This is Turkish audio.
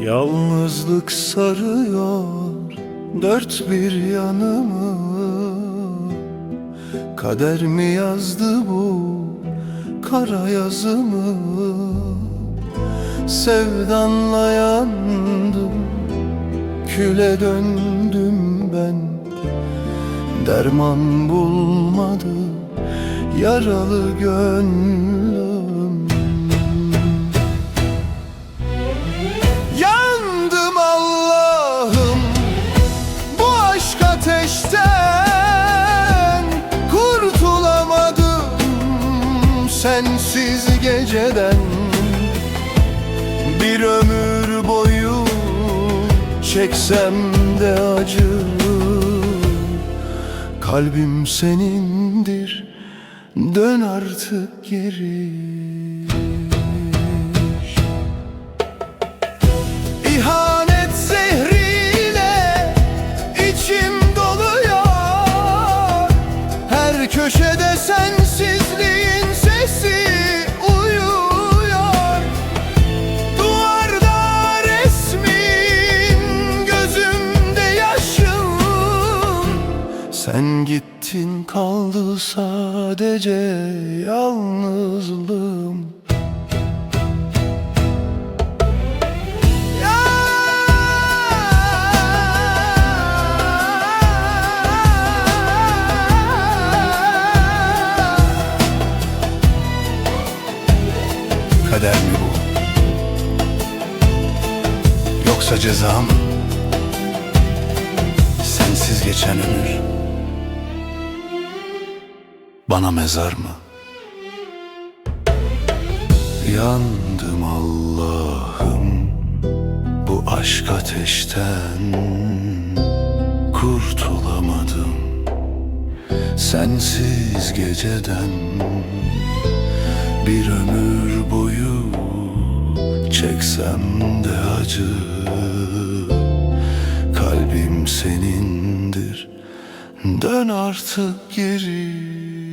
Yalnızlık sarıyor dört bir yanımı. Kader mi yazdı bu kara yazımı? Sevdanla yandım küle döndüm ben. Derman bulmadı yaralı gönlüm. Yandım Allah'ım bu aşk ateşten. Kurtulamadım sensiz geceden. Bir ömür boyu çeksem de acı. Kalbim senindir dön artık geri. İhanet zehriyle içim doluyor. Her köşede sensizliğin Sen gittin kaldı sadece yalnızlığım. Kader mi bu? Yoksa cezam? Sensiz geçen ömür Bana mezar mı? Yandım Allah'ım Bu aşk ateşten. Kurtulamadım Sensiz geceden. Bir ömür boyu çeksem de acı. Kalbim senindir. Dön artık geri